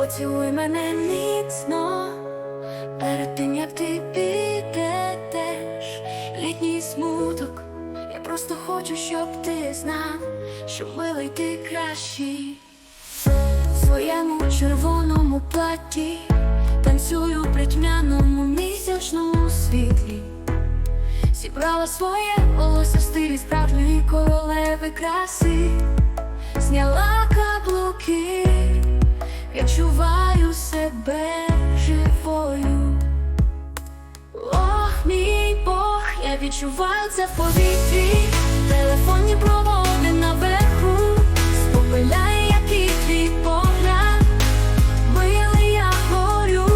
Поцілуй мене міцно, перед тим як ти підеш, літній смуток. Я просто хочу, щоб ти знав, що милий ти кращий. Своєму червоному платі танцюю при тьмяному місячному світлі. Зібрала своє волосся в стилі справжньої королеви краси, відчуваю себе живою. Ох, мій Бог, я відчуваю це в повітрі, телефонні проводи наверху, спопиляє, який твій погляд, милий я горю,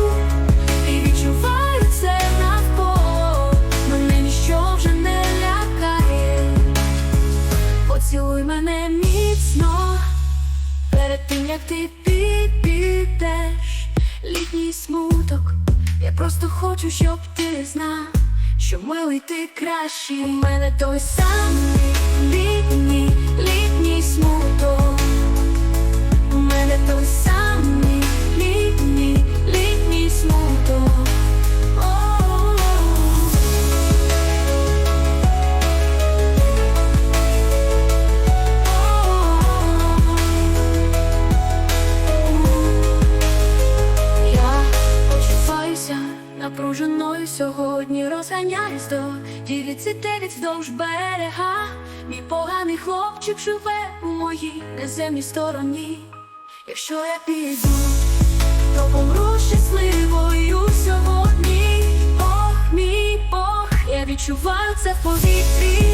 і відчуваю це навколо, мене ніщо вже не лякає. Поцілуй мене міцно, перед тим як ти літній смуток. Я просто хочу, щоб ти знав, що милий ти кращий. У мене той самий напруженою сьогодні розганяюсь до Дівіці дев'ять вздовж берега. Мій поганий хлопчик живе у моїй неземній стороні. Якщо я піду, то помру щасливою сьогодні. Ох, мій Бог, я відчуваю це в повітрі.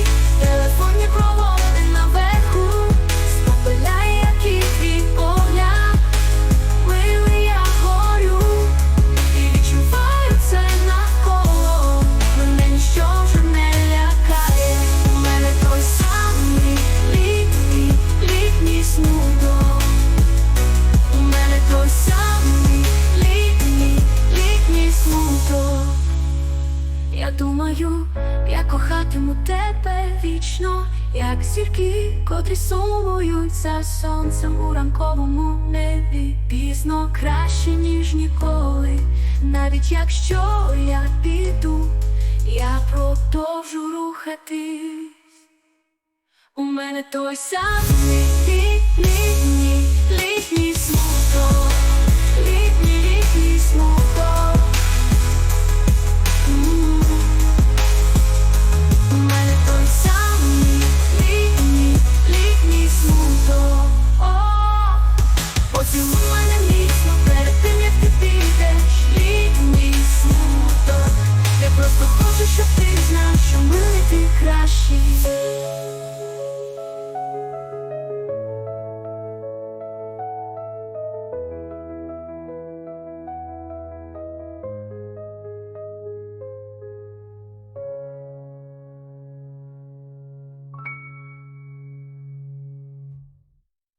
Думаю, я кохатиму тебе вічно, як зірки, котрі сумують за сонцем у ранковому небі. Пізно краще, ніж ніколи. Навіть якщо я піду, я продовжу рухатись. У мене той самий кращий.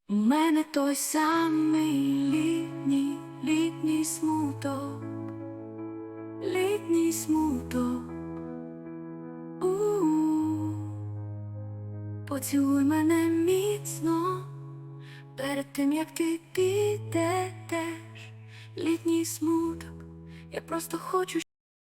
У мене той самий літній, літній смуток, літній смуток. Поцілуй мене міцно, перед тим як ти підеш, літній смуток. Я просто хочу.